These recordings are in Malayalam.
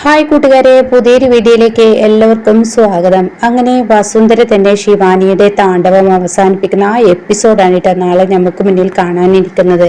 ഹായ് കൂട്ടുകാരെ പുതിയൊരു വീഡിയോയിലേക്ക് എല്ലാവർക്കും സ്വാഗതം. അങ്ങനെ വസുന്ധര തന്റെ ശിവാനിയുടെ താണ്ഡവം അവസാനിപ്പിക്കുന്ന ആ എപ്പിസോഡാണ് കേട്ടോ നാളെ നമുക്ക് മുന്നിൽ കാണാനിരിക്കുന്നത്.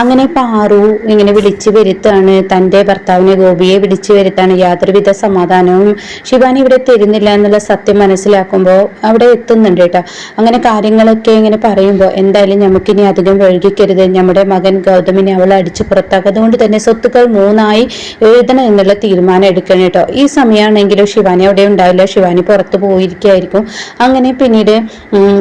അങ്ങനെ പാറു ഇങ്ങനെ വിളിച്ചു വരുത്താണ് തന്റെ ഭർത്താവിനെ ഗോപിയെ വിളിച്ചു വരുത്താണ്. യാതൊരുവിധ സമാധാനവും ശിവാനി ഇവിടെ തരുന്നില്ല എന്നുള്ള സത്യം മനസ്സിലാക്കുമ്പോൾ അവിടെ എത്തുന്നുണ്ട് കേട്ടോ. അങ്ങനെ കാര്യങ്ങളൊക്കെ ഇങ്ങനെ പറയുമ്പോൾ എന്തായാലും നമുക്കിനി അധികം വഴുകിക്കരുത് നമ്മുടെ മകൻ ഗൗതമിനെ അവൾ അടിച്ചു പുറത്താക്കുക അതുകൊണ്ട് തന്നെ സ്വത്തുക്കൾ മൂന്നായി എഴുതണം എന്നുള്ള തീരുമാനം എടുക്കണം കേട്ടോ ഈ സമയമാണെങ്കിലും ശിവാനി അവിടെ ഉണ്ടാവില്ല. ശിവാനി പുറത്ത് പോയിരിക്കായിരിക്കും. അങ്ങനെ പിന്നീട്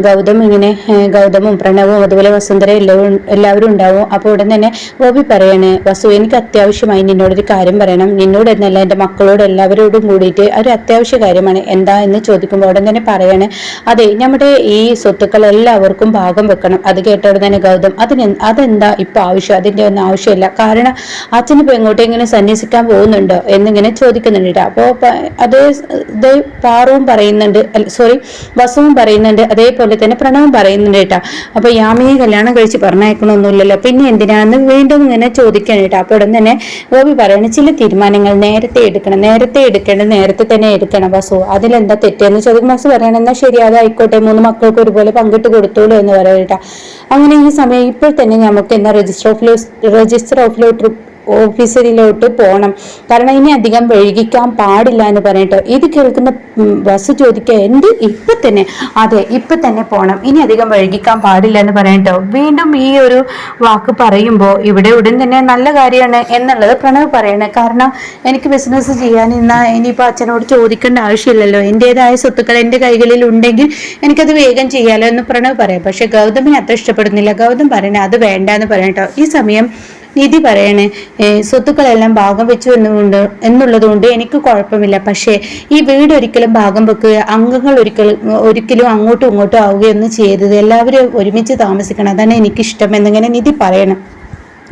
ഗൗതം ഇങ്ങനെ ഗൗതമും പ്രണവും അതുപോലെ വസുന്ധര എല്ലാവരും എല്ലാവരും ഉണ്ടാവും. അപ്പോൾ ഉടൻ തന്നെ ഗോപി പറയാണ് വസു എനിക്ക് അത്യാവശ്യമായി നിന്നോടൊരു കാര്യം പറയണം. നിന്നോട് എന്നല്ല എന്റെ മക്കളോട് എല്ലാവരോടും കൂടിയിട്ട് ഒരു അത്യാവശ്യ കാര്യമാണ്. എന്താ എന്ന് ചോദിക്കുമ്പോൾ ഉടൻ തന്നെ പറയാണ് അതെ നമ്മുടെ ഈ സ്വത്തുക്കൾ എല്ലാവർക്കും ഭാഗം വെക്കണം. അത് കേട്ടോടെ തന്നെ ഗൗതം അതിന് അതെന്താ ഇപ്പൊ ആവശ്യം? അതിന്റെ ഒന്നും ആവശ്യമില്ല. കാരണം അച്ഛനിപ്പോ എങ്ങോട്ടെങ്ങനെ സന്യസിക്കാൻ പോകുന്നുണ്ടോ? എന്നിങ്ങനെ ചോദിക്കുന്നുണ്ട് ട്ടോ. അപ്പോ അതേ ഇത് പാറവും പറയുന്നുണ്ട് സോറി വസുവും പറയുന്നുണ്ട് അതേപോലെ തന്നെ പ്രണവും പറയുന്നുണ്ട് കേട്ടോ. അപ്പൊ യാമിയെ കല്യാണം കഴിച്ച് പറഞ്ഞയക്കണമൊന്നുമില്ലല്ലോ. പിന്നെ എന്തിനാന്ന് വീണ്ടും ഇങ്ങനെ ചോദിക്കണം കേട്ടോ. അപ്പോൾ ഉടൻ തന്നെ ഗോപി പറയണ ചില തീരുമാനങ്ങൾ നേരത്തെ എടുക്കണം നേരത്തെ എടുക്കേണ്ടത് നേരത്തെ തന്നെ എടുക്കണം വസു. അതിലെന്താ തെറ്റെന്ന് ചോദിക്കും വസു പറയണം എന്നാ ശരി അതായിക്കോട്ടെ മൂന്ന് മക്കൾക്ക് ഒരുപോലെ പങ്കിട്ട് കൊടുത്തോളൂ എന്ന് പറയട്ടാ അങ്ങനെ ഈ സമയം ഇപ്പോൾ തന്നെ നമുക്ക് എന്താ രജിസ്റ്റർ ഓഫിലോ രജിസ്റ്റർ ഓഫിലോട്ട് ഓഫീസറിലോട്ട് പോകണം കാരണം ഇനി അധികം വൈകിക്കാൻ പാടില്ല എന്ന് പറഞ്ഞിട്ട് ഇത് കേൾക്കുന്ന ബസ് ചോദിക്കുക എന്ത്? ഇപ്പൊ തന്നെ? അതെ ഇപ്പൊ തന്നെ പോകണം ഇനി അധികം വൈകിക്കാൻ പാടില്ല എന്ന് പറഞ്ഞിട്ടോ. വീണ്ടും ഈ ഒരു വാക്ക് പറയുമ്പോൾ ഇവിടെ ഉടൻ തന്നെ നല്ല കാര്യമാണ് എന്നുള്ളത് പ്രണവ് പറയണേ. കാരണം എനിക്ക് ബിസിനസ് ചെയ്യാൻ ഇന്ന ഇനിയിപ്പോൾ അച്ഛനോട് ചോദിക്കേണ്ട ആവശ്യമില്ലല്ലോ. എന്റെതായ സ്വത്തുക്കൾ എന്റെ കൈകളിൽ ഉണ്ടെങ്കിൽ എനിക്കത് വേഗം ചെയ്യാലോ എന്ന് പ്രണവ് പറയാം. പക്ഷെ ഗൗതമിനെ അത്ര ഇഷ്ടപ്പെടുന്നില്ല. ഗൗതം പറയണേ അത് വേണ്ട എന്ന് പറയട്ടോ ഈ സമയം നിധി പറയണേ സ്വത്തുക്കളെല്ലാം ഭാഗം വെച്ചു എന്നുകൊണ്ട് എന്നുള്ളതുകൊണ്ട് എനിക്ക് കുഴപ്പമില്ല. പക്ഷേ ഈ വീട് ഒരിക്കലും ഭാഗം വെക്കുക അംഗങ്ങൾ ഒരിക്കലും ഒരിക്കലും അങ്ങോട്ടും ഇങ്ങോട്ടും ആവുകയൊന്നും ചെയ്യരുത്. എല്ലാവരും ഒരുമിച്ച് താമസിക്കണം. അതാണ് എനിക്കിഷ്ടം എന്നിങ്ങനെ നിധി പറയണം.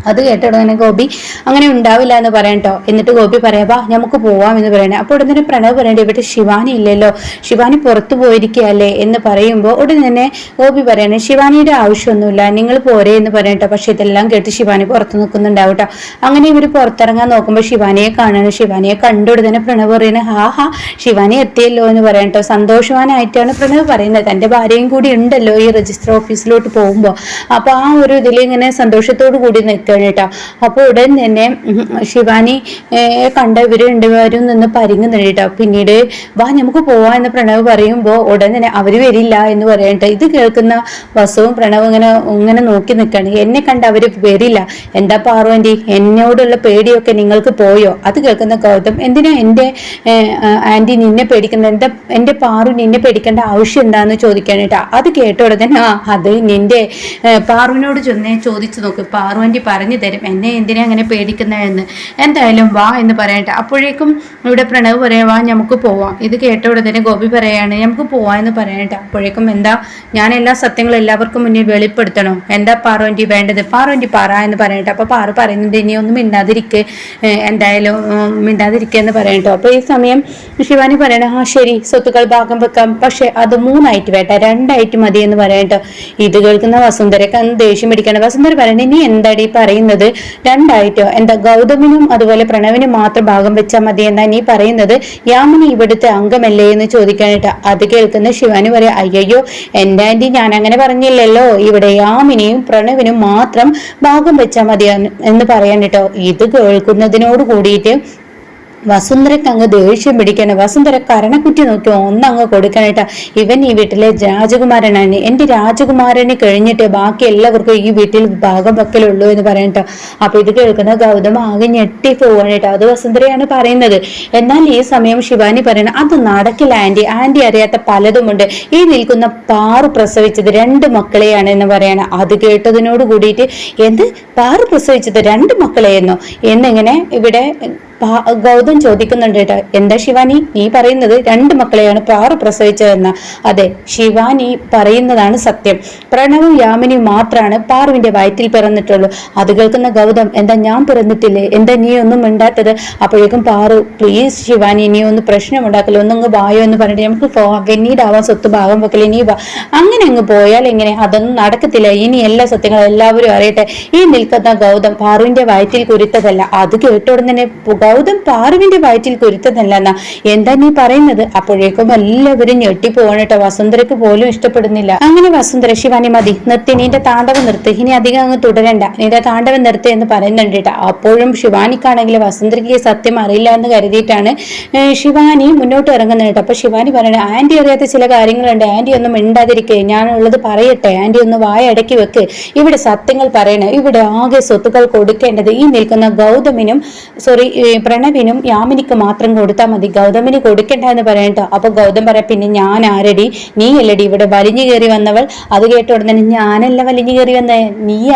അത് കേട്ട ഉടനെ ഗോപി? അങ്ങനെ ഉണ്ടാവില്ല എന്ന് പറയട്ടോ എന്നിട്ട് ഗോപി പറയാ നമുക്ക് പോവാം എന്ന് പറയണേ. അപ്പോൾ ഉടനെ പ്രണവ് പറയണ്ടേ ഇവിടെ ശിവാനി ഇല്ലല്ലോ. ശിവാനി പുറത്തു പോയിരിക്കുകയല്ലേ? എന്ന് പറയുമ്പോൾ ഉടൻ തന്നെ ഗോപി പറയണേ ശിവാനിയുടെ ആവശ്യമൊന്നുമില്ല. നിങ്ങൾ പോരെ എന്ന് പറയട്ടോ പക്ഷെ ഇതെല്ലാം കേട്ട് ശിവാനി പുറത്തു നിൽക്കുന്നുണ്ടാവും കേട്ടോ അങ്ങനെ ഇവർ പുറത്തിറങ്ങാൻ നോക്കുമ്പോൾ ശിവാനിയെ കാണാണ്. ശിവാനിയെ കണ്ടു തന്നെ പ്രണവ് പറയുന്നത് ഹാ ഹാ ശിവാനി എത്തിയല്ലോ എന്ന് പറയട്ടോ സന്തോഷവാനായിട്ടാണ് പ്രണവ് പറയുന്നത്. തന്റെ ഭാര്യയും കൂടി ഉണ്ടല്ലോ ഈ രജിസ്റ്റർ ഓഫീസിലോട്ട് പോകുമ്പോൾ അപ്പൊ ആ ഒരു ഇതിൽ ഇങ്ങനെ സന്തോഷത്തോടു കൂടി നിൽക്കണം കേട്ടോ. അപ്പോൾ ഉടൻ തന്നെ ശിവാനി കണ്ട ഇവർ രണ്ടുപേരും നിന്ന് പരിങ്ങുന്നുണ്ട് കേട്ടോ. പിന്നീട് വാ നമുക്ക് പോവാ എന്ന് പ്രണവ് പറയുമ്പോൾ ഉടൻ തന്നെ അവർ വരില്ല എന്ന് പറയട്ടെ ഇത് കേൾക്കുന്ന വസവും പ്രണവും ഇങ്ങനെ ഇങ്ങനെ നോക്കി നിൽക്കുകയാണ്. എന്നെ കണ്ട് അവർ വരില്ല. എന്താ പാർവന്റി എന്നോടുള്ള പേടിയൊക്കെ നിങ്ങൾക്ക് പോയോ? അത് കേൾക്കുന്ന ഗൗതം എന്തിനാ എന്റെ ആന്റി നിന്നെ പേടിക്കുന്നത് എന്താ എന്റെ പാറു നിന്നെ പേടിക്കേണ്ട ആവശ്യം എന്താന്ന് ചോദിക്കാനായിട്ടാ അത് കേട്ട ഉടനെ ആ അത് നിന്റെ പാറുവിനോട് ചെന്നേ ചോദിച്ചു നോക്ക്. പാറു ആന്റി പറഞ്ഞു തരും. എന്നെ എന്തിനാ അങ്ങനെ പേടിക്കുന്നതെന്ന് എന്തായാലും വാ എന്ന് പറയട്ടെ. അപ്പോഴേക്കും ഇവിടെ പ്രണവ് പറയാം വാ നമുക്ക് പോവാം. ഇത് കേട്ട ഉടനെ ഗോപി പറയാണ് നമുക്ക് പോവാം എന്ന് പറയട്ടെ. അപ്പോഴേക്കും എന്താ ഞാൻ എല്ലാ സത്യങ്ങളും എല്ലാവർക്കും മുന്നിൽ വെളിപ്പെടുത്തണോ. എന്താ പാറോന്റെ വേണ്ടത്? പാറോന്റെ പാറ എന്ന് പറയട്ടെ. അപ്പൊ പാറ പറയുന്നുണ്ട് ഇനി ഒന്നും മിണ്ടാതിരിക്കെ. എന്തായാലും മിണ്ടാതിരിക്കുക എന്ന് പറയട്ടോ. അപ്പോൾ ഈ സമയം ശിവാനി പറയണ ആ ശരി സ്വത്തുക്കൾ ഭാഗം വെക്കാം. പക്ഷെ അത് മൂന്നായിട്ട് വേട്ട. രണ്ടായിട്ട് മതി എന്ന് പറയട്ടോ. ഇത് കേൾക്കുന്ന വസുന്ധരക്ക് ദേഷ്യം പിടിക്കണം. വസുന്ധര പറയണേ നീ എന്താടി പറയുന്നത് രണ്ടായിട്ടോ എന്താ ഗൗതമിനും അതുപോലെ പ്രണവിനും മാത്രം ഭാഗം വെച്ചാൽ മതി എന്നാ നീ പറയുന്നത്? യാമിനി ഇവിടുത്തെ അംഗമല്ലേ എന്ന് ചോദിക്കാനായിട്ട് അത് കേൾക്കുന്ന ശിവാനി പറയാം അയ്യോ എന്റെ ആന്റി ഞാൻ അങ്ങനെ പറഞ്ഞില്ലല്ലോ. ഇവിടെ യാമിനിയും പ്രണവിനും മാത്രം ഭാഗം വെച്ചാൽ മതി എന്ന് പറയാൻ കേട്ടോ. ഇത് കേൾക്കുന്നതിനോട് കൂടിയിട്ട് വസുന്ധരക്ക് അങ്ങ് ദേഷ്യം പിടിക്കണം. വസുന്ധര കരണക്കുറ്റി നോക്കി ഒന്നങ്ങ് കൊടുക്കണേട്ടാ. ഇവൻ ഈ വീട്ടിലെ രാജകുമാരനാണ്. എന്റെ രാജകുമാരനെ കഴിഞ്ഞിട്ട് ബാക്കി എല്ലാവർക്കും ഈ വീട്ടിൽ ഭാഗം വെക്കലുള്ളൂ എന്ന് പറയട്ടോ അപ്പൊ ഇത് കേൾക്കുന്ന ഗൗതം ആകെ ഞെട്ടി പോവാണേട്ടോ. അത് വസുന്ധരയാണ് പറയുന്നത്. എന്നാൽ ഈ സമയം ശിവാനി പറയണ അത് നടക്കില്ല ആന്റി ആന്റി അറിയാത്ത പലതുമുണ്ട്. ഈ നിൽക്കുന്ന പാറു പ്രസവിച്ചത് രണ്ട് മക്കളെയാണ് എന്ന് പറയണ. അത് കേട്ടതിനോട് കൂടിയിട്ട് എന്ത്? പാറു പ്രസവിച്ചത് രണ്ട് മക്കളെയെന്നോ? എന്നിങ്ങനെ ഇവിടെ ഗൗതം ചോദിക്കുന്നുണ്ട് കേട്ടോ എന്താ ശിവാനി? നീ പറയുന്നത് രണ്ട് മക്കളെയാണ് പാറു പ്രസവിച്ചതെന്ന. അതെ ശിവാനി പറയുന്നതാണ് സത്യം. പ്രണവും യാമിനിയും മാത്രമാണ് പാറുവിന്റെ വയറ്റിൽ പിറന്നിട്ടുള്ളൂ. അത് കേൾക്കുന്ന ഗൗതം എന്താ ഞാൻ പിറന്നിട്ടില്ലേ? എന്താ നീ ഒന്നും മിണ്ടാത്തത്? അപ്പോഴേക്കും പാറു പ്ലീസ് ശിവാനി നീ ഒന്ന് പ്രശ്നം ഉണ്ടാക്കല്ലോ ഒന്നങ്ങ് വായോ എന്ന് പറഞ്ഞിട്ട് നമുക്ക് പോവാം പിന്നീടാവാം സ്വത്ത് ഭാഗം വെക്കില്ല നീ വാ. അങ്ങനെ അങ്ങ് പോയാൽ എങ്ങനെ? അതൊന്നും നടക്കത്തില്ല. ഇനി എല്ലാ സത്യങ്ങളും എല്ലാവരും അറിയട്ടെ. ഈ നിൽക്കുന്ന ഗൗതം പാറുവിന്റെ വയറ്റിൽ കുരുത്തതല്ല. അത് കേട്ടോടുന്നതിനെ പുക ഗൗതം പാറുവിന്റെ വയറ്റിൽ കുരുത്തതല്ലെന്ന. എന്താ നീ പറയുന്നത്? അപ്പോഴേക്കും എല്ലാവരും ഞെട്ടിപ്പോവാണ് കേട്ടോ. വസുന്ധരക്ക് പോലും ഇഷ്ടപ്പെടുന്നില്ല. അങ്ങനെ വസുന്ധര ശിവാനി മതി. നിർത്തി നിന്റെ താണ്ഡവം നിർത്തി. ഇനി അധികം അങ്ങ് തുടരണ്ട. നിന്റെ താണ്ഡവം നിർത്തി എന്ന് പറയുന്നുണ്ട് കേട്ടോ. അപ്പോഴും ശിവാനിക്കാണെങ്കിൽ വസുന്ധരയ്ക്ക് സത്യം അറിയില്ല എന്ന് കരുതിയിട്ടാണ് ശിവാനി മുന്നോട്ട് ഇറങ്ങുന്നത് കേട്ടോ. അപ്പൊ ശിവാനി പറയണ ആന്റി അറിയാത്ത ചില കാര്യങ്ങളുണ്ട്. ആന്റി ഒന്നും മിണ്ടാതിരിക്കേ. ഞാൻ ഉള്ളത് പറയട്ടെ. ആന്റി ഒന്ന് വായ അടക്കി വെക്ക്. ഇവിടെ സത്യങ്ങൾ പറയണേ ഇവിടെ ആകെ സ്വത്തുക്കൾ കൊടുക്കേണ്ടത് ഈ നിൽക്കുന്ന ഗൗതമിനും സോറി പ്രണവിനും യാമിനിക്ക് മാത്രം കൊടുത്താൽ മതി. ഗൗതമിന് കൊടുക്കണ്ട എന്ന് പറയട്ടോ അപ്പൊ ഗൗതം പറയാം പിന്നെ ഞാൻ ആരടി? നീ അല്ലടി ഇവിടെ വലിഞ്ഞു കയറി വന്നവൾ. അത് കേട്ട ഉടനെ ഞാനല്ല വലിഞ്ഞു കയറി വന്ന.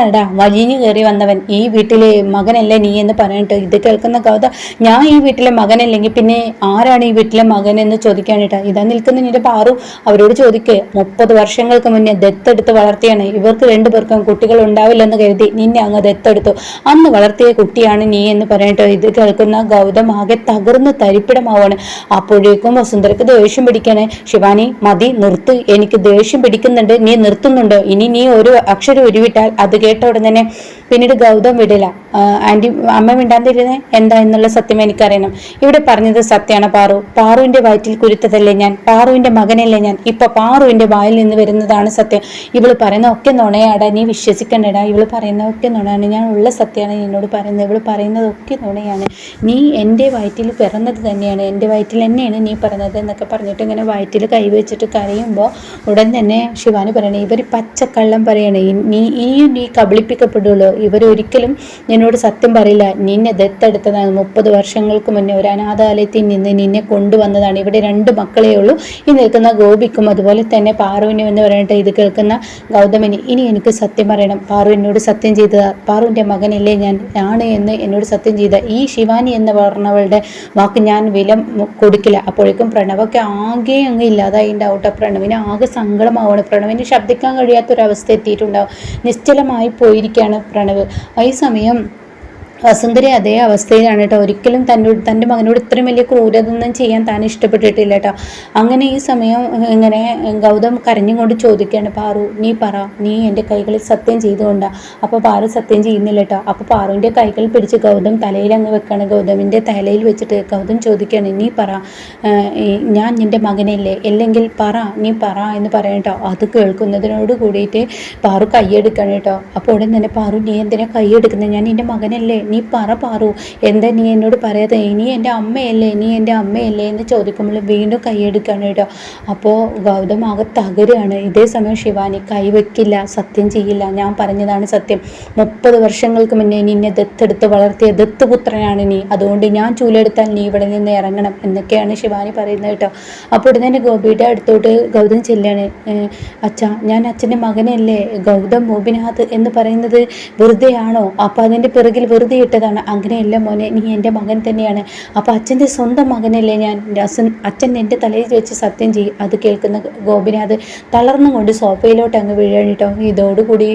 അടാ വലിഞ്ഞു കയറി വന്നവൻ. ഈ വീട്ടിലെ മകനല്ല നീ എന്ന് പറഞ്ഞിട്ട് ഇത് കേൾക്കുന്ന ഗൗതം ഞാൻ ഈ വീട്ടിലെ മകനല്ലെങ്കിൽ പിന്നെ ആരാണ് ഈ വീട്ടിലെ മകൻ എന്ന് ചോദിക്കാനിട്ടാ ഇതാ നിൽക്കുന്ന നിന്റെ പാറു. അവരോട് ചോദിക്കേ. മുപ്പത് വർഷങ്ങൾക്ക് മുന്നേ ദത്തെടുത്ത് വളർത്തിയാണ്. ഇവർക്ക് രണ്ടുപേർക്കും കുട്ടികൾ ഉണ്ടാവില്ലെന്ന് കരുതി നിന്നെ അങ്ങ് ദത്തെടുത്തു. അന്ന് വളർത്തിയ കുട്ടിയാണ് നീ എന്ന് പറയട്ടോ ഇത് കേൾക്കുന്ന ഗൗതം ആകെ തകർന്ന് തരിപ്പിടമാവാണ്. അപ്പോഴേക്കും വസുന്ധരക്ക് ദേഷ്യം പിടിക്കാണ്. ശിവാനി മതി നിർത്ത്. എനിക്ക് ദേഷ്യം പിടിക്കുന്നുണ്ട്. നീ നിർത്തുന്നുണ്ടോ. ഇനി നീ ഒരു അക്ഷരം ഉരുവിട്ടാൽ അത് കേട്ട ഉടനെ തന്നെ പിന്നീട് ഗൗതം വിടില്ല ആന്റി അമ്മ മിണ്ടാതിരുന്നേ? എന്താ എന്നുള്ള സത്യം എനിക്കറിയണം. ഇവിടെ പറഞ്ഞത് സത്യമാണ് പാറു. പാറുവിന്റെ വയറ്റിൽ കുരുത്തതല്ലേ ഞാൻ? പാറുവിന്റെ മകനല്ലേ ഞാൻ? ഇപ്പൊ പാറുവിന്റെ വായിൽ നിന്ന് വരുന്നതാണ് സത്യം. ഇവൾ പറയുന്ന ഒക്കെ നുണയാടാ. നീ വിശ്വസിക്കണ്ടടാ. ഇവൾ പറയുന്ന ഒക്കെ നുണയാണ്. ഞാൻ ഉള്ള സത്യമാണ് എന്നോട് പറയുന്നത്. ഇവൾ പറയുന്നത് ഒക്കെ നുണയാണ്. നീ എന്റെ വയറ്റിൽ പിറന്നത് തന്നെയാണ് എന്റെ വയറ്റിൽ തന്നെയാണ് നീ പറഞ്ഞത് എന്നൊക്കെ പറഞ്ഞിട്ട് ഇങ്ങനെ വയറ്റിൽ കൈവച്ചിട്ട് കരയുമ്പോൾ ഉടൻ തന്നെ ശിവാനി പറയണേ ഇവർ പച്ചക്കള്ളം പറയണേ നീ ഇനിയും നീ കബളിപ്പിക്കപ്പെടുള്ളൂ. ഇവരൊരിക്കലും എന്നോട് സത്യം പറയില്ല. നിന്നെ ദത്തെടുത്തതാണ്. മുപ്പത് വർഷങ്ങൾക്ക് മുന്നേ ഒരു അനാഥാലയത്തിൽ നിന്ന് നിന്നെ കൊണ്ടുവന്നതാണ്. ഇവിടെ രണ്ട് മക്കളേ ഉള്ളൂ. ഈ നിൽക്കുന്ന ഗോപിക്കും അതുപോലെ തന്നെ പാറുവിനും എന്ന് പറഞ്ഞിട്ട് ഇത് കേൾക്കുന്ന ഗൗതമനി ഇനി എനിക്ക് സത്യം പറയണം. പാറു എന്നോട് സത്യം ചെയ്തതാ. പാറുവിന്റെ മകനല്ലേ ഞാൻ ആണ് എന്ന് എന്നോട് സത്യം ചെയ്ത ഈ ശിവാനി എന്ന് പറഞ്ഞവളുടെ വാക്ക് ഞാൻ വില കൊടുക്കില്ല. അപ്പോഴേക്കും പ്രണവൊക്കെ ആകെ അങ്ങ് ഇല്ലാതായി ഉണ്ടാവും കേട്ടോ പ്രണവിന് ആകെ സങ്കടമാവാണ്. പ്രണവിന് ശബ്ദിക്കാൻ കഴിയാത്തൊരവസ്ഥ എത്തിയിട്ടുണ്ടാവും. നിശ്ചലമായി പോയിരിക്കുകയാണ് പ്രണവ്. ആ സമയം വസുന്ധര അതേ അവസ്ഥയിലാണ് കേട്ടോ. ഒരിക്കലും തന്നോട് തന്റെ മകനോട് ഇത്രയും വലിയ ക്രൂരതൊന്നും ചെയ്യാൻ താൻ ഇഷ്ടപ്പെട്ടിട്ടില്ല കേട്ടോ. അങ്ങനെ ഈ സമയം ഇങ്ങനെ ഗൗതം കരഞ്ഞുകൊണ്ട് ചോദിക്കുകയാണ് പാറു നീ പറ നീ എന്റെ കൈകളിൽ സത്യം ചെയ്തുകൊണ്ടാ? അപ്പോൾ പാറു സത്യം ചെയ്യുന്നില്ല കേട്ടോ. അപ്പോൾ പാറുവിന്റെ കൈകൾ പിടിച്ച് ഗൗതം തലയിൽ അങ്ങ് വെക്കാണ്. ഗൗതമിന്റെ തലയിൽ വെച്ചിട്ട് ഗൗതം ചോദിക്കുകയാണ് നീ പറ ഞാൻ നിന്റെ മകനല്ലേ? അല്ലെങ്കിൽ പറ നീ പറ എന്ന് പറയണം കേട്ടോ. അത് കേൾക്കുന്നതിനോട് കൂടിയിട്ട് പാറു കൈയെടുക്കണം കേട്ടോ. അപ്പോൾ ഉടൻ തന്നെ പാറു നീ എന്തിനാ കൈയെടുക്കുന്നത് ഞാൻ നിന്റെ മകനല്ലേ? നീ പറ പാറു. എന്താ നീ എന്നോട് പറയാതെ? ഇനി എന്റെ അമ്മയല്ലേ? ഇനി എന്റെ അമ്മയല്ലേ? എന്ന് ചോദിക്കുമ്പോൾ വീണ്ടും കൈയെടുക്കുകയാണ് കേട്ടോ. അപ്പോൾ ഗൗതം ആകെ തകരുകയാണ്. ഇതേ സമയം ശിവാനി കൈവയ്ക്കില്ല സത്യം ചെയ്യില്ല. ഞാൻ പറഞ്ഞതാണ് സത്യം. മുപ്പത് വർഷങ്ങൾക്ക് മുന്നേ നിന്നെ ദത്തെടുത്ത് വളർത്തിയ ദത്തുപുത്രനാണ് നീ. അതുകൊണ്ട് ഞാൻ ചൂലെടുത്താൽ നീ ഇവിടെ നിന്ന് ഇറങ്ങണം എന്നൊക്കെയാണ് ശിവാനി പറയുന്നത് കേട്ടോ. അപ്പോൾ ഉടനെ തന്നെ ഗോപിയുടെ അടുത്തോട്ട് ഗൗതം ചെല്ലാണ് അച്ഛാ ഞാൻ അച്ഛന്റെ മകനല്ലേ? ഗൗതം മോബിനാഥ് എന്ന് പറയുന്നത് വെറുതെയാണോ? അപ്പോൾ അതിന്റെ പിറകിൽ വെറുതെ ഇട്ടതാണ് അങ്ങനെയല്ല മോനെ നീ എന്റെ മകൻ തന്നെയാണ്. അപ്പോൾ അച്ഛന്റെ സ്വന്തം മകനല്ലേ ഞാൻ? അച്ഛൻ അച്ഛൻ എന്റെ തലയിൽ വെച്ച് സത്യം ചെയ്യും അത് കേൾക്കുന്ന ഗോപിനാഥ് തളർന്നുകൊണ്ട് സോഫയിലോട്ട് അങ്ങ് വീഴാനിട്ടോ. ഇതോടുകൂടി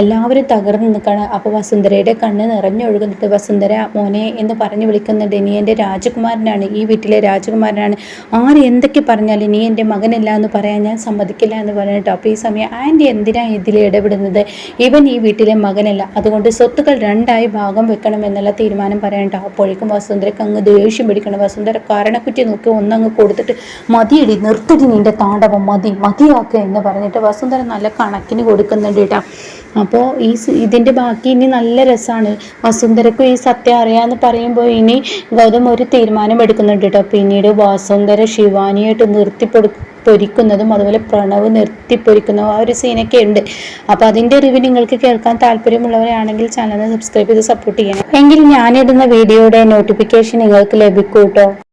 എല്ലാവരും തകർന്നു നിൽക്കുകയാണ്. അപ്പോൾ വസുന്ധരയുടെ കണ്ണ് നിറഞ്ഞൊഴുകുന്നുണ്ട്. വസുന്ധര മോനെ എന്ന് പറഞ്ഞു വിളിക്കുന്നുണ്ട് നീ എന്റെ രാജകുമാരനാണ്. ഈ വീട്ടിലെ രാജകുമാരനാണ്. ആര് എന്തൊക്കെ പറഞ്ഞാലും നീ എന്റെ മകനല്ല എന്ന് പറയാൻ ഞാൻ സമ്മതിക്കില്ല എന്ന് പറഞ്ഞിട്ടോ അപ്പോൾ ഈ സമയം ആന്റി എന്തിനാണ് ഇതിൽ ഇടപെടുന്നത്? ഇവൻ ഈ വീട്ടിലെ മകനല്ല. അതുകൊണ്ട് സ്വത്തുക്കൾ രണ്ടായി ഭാഗം വെക്കണം എന്നുള്ള തീരുമാനം പറയണ്ട. അപ്പോഴേക്കും വസുന്ധരക്ക് അങ്ങ് ദേഷ്യം പിടിക്കണം. വസുന്ധര കാരണക്കുറ്റി നോക്കി ഒന്നങ്ങ് കൊടുത്തിട്ട് മതിയടി നിർത്തടി നിന്റെ താണ്ഡവം മതി മതിയാക്കുക എന്ന് പറഞ്ഞിട്ട് വസുന്ധര നല്ല കണക്കിന് കൊടുക്കുന്നുണ്ട് കേട്ടോ അപ്പോൾ ഈ ഇതിന്റെ ബാക്കി ഇനി നല്ല രസമാണ് വസുന്ധരക്കും ഈ സത്യം അറിയാമെന്ന് പറയുമ്പോൾ ഇനി ഗൗതം ഒരു തീരുമാനം എടുക്കുന്നുണ്ട് കേട്ടോ പിന്നീട് വസുന്ധര ശിവാനിയായിട്ട് നിർത്തിപ്പെടു പൊരിക്കുന്നതും അതുപോലെ പ്രണവ് നിർത്തിപ്പൊരിക്കുന്നതും ആ ഒരു സീനൊക്കെ ഉണ്ട്. അപ്പോൾ അതിന്റെ റിവ്യൂ നിങ്ങൾക്ക് കേൾക്കാൻ താല്പര്യമുള്ളവരാണെങ്കിൽ ചാനൽ സബ്സ്ക്രൈബ് ചെയ്ത് സപ്പോർട്ട് ചെയ്യണം. എങ്കിൽ ഞാനിടുന്ന വീഡിയോയുടെ നോട്ടിഫിക്കേഷൻ നിങ്ങൾക്ക് ലഭിക്കൂട്ടോ. കേട്ടോ